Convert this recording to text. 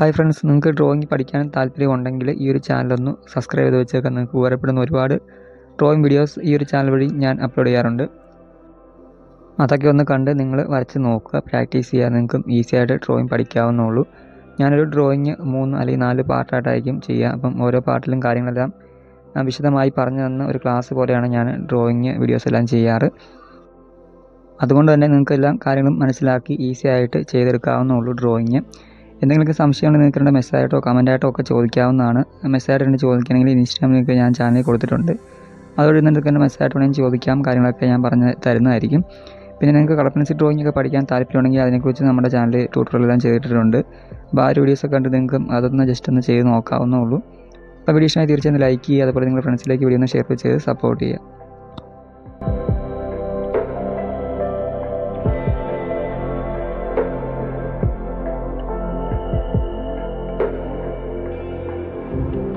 Hi friends നിങ്ങൾക്ക് drawing പഠിക്കാൻ താല്പര്യമുണ്ടെങ്കിൽ ഈ ഒരു ചാനലൊന്ന് സബ്സ്ക്രൈബ് ചെയ്ത് വെച്ചേക്കാൻ നിങ്ങൾക്ക് ഉപകാരപ്പെടുന്ന ഒരുപാട് ഡ്രോയിങ് വീഡിയോസ് ഈ ഒരു ചാനൽ വഴി ഞാൻ അപ്ലോഡ് ചെയ്യാറുണ്ട്. അതൊക്കെ ഒന്ന് കണ്ട് നിങ്ങൾ വരച്ച് നോക്കുക. പ്രാക്ടീസ് ചെയ്യാൻ നിങ്ങൾക്കും ഈസിയായിട്ട് ഡ്രോയിങ് പഠിക്കാവുന്നുള്ളൂ ഞാനൊരു ഡ്രോയിങ് മൂന്ന് അല്ലെങ്കിൽ നാല് പാർട്ടായിട്ടായിരിക്കും ചെയ്യുക. അപ്പം ഓരോ പാർട്ടിലും കാര്യങ്ങളെല്ലാം വിശദമായി പറഞ്ഞു തന്ന ഒരു ക്ലാസ് പോലെയാണ് ഞാൻ ഡ്രോയിങ് വീഡിയോസ് എല്ലാം ചെയ്യാറ്. അതുകൊണ്ട് തന്നെ നിങ്ങൾക്കെല്ലാം കാര്യങ്ങളും മനസ്സിലാക്കി ഈസി ആയിട്ട് ചെയ്തെടുക്കാവുന്നുള്ളൂ ഡ്രോയിങ് എന്തെങ്കിലുമൊക്കെ സംശയമുണ്ടെങ്കിൽ നിങ്ങൾക്ക് എന്റെ മെസ്സായിട്ടോ കമന്റായിട്ടോ ഒക്കെ ചോദിക്കാവുന്നതാണ്. മെസ്സായിട്ട് എനിക്ക് ചോദിക്കണമെങ്കിൽ ഇൻസ്റ്റാഗ്രാമിൽ നിങ്ങൾക്ക് ഞാൻ ചാനൽ കൊടുത്തിട്ടുണ്ട്. അതുകൊണ്ട് നിങ്ങൾക്ക് എന്റെ മെസ്സായിട്ട് വേണമെങ്കിൽ ചോദിക്കാം കാര്യങ്ങളൊക്കെ ഞാൻ പറഞ്ഞ് തരുന്നതായിരിക്കും. പിന്നെ നിങ്ങൾക്ക് കളർ പെൻസിൽ ഡ്രോയിങ് ഒക്കെ പഠിക്കാൻ താല്പര്യമുണ്ടെങ്കിൽ അതിനെക്കുറിച്ച് നമ്മുടെ ചാനൽ ട്യൂട്ടോറിയൽ ചെയ്തിട്ടുണ്ട് അപ്പോൾ ആ വീഡിയോസ് വീഡിയോസൊക്കെ കണ്ട് നിങ്ങൾക്ക് അതൊന്ന് ജസ്റ്റ് ഒന്ന് ചെയ്ത് നോക്കാവുന്നേ ഉള്ളൂ. അപ്പോൾ വീഡിയോ ഇഷ്ടമായി തീർച്ചയായും ലൈക്ക് ചെയ്യുക അതുപോലെ നിങ്ങളുടെ ഫ്രണ്ട്സിലേക്ക് വീഡിയോ ഒന്ന് ഷെയർ ചെയ്ത് സപ്പോർട്ട് ചെയ്യുക.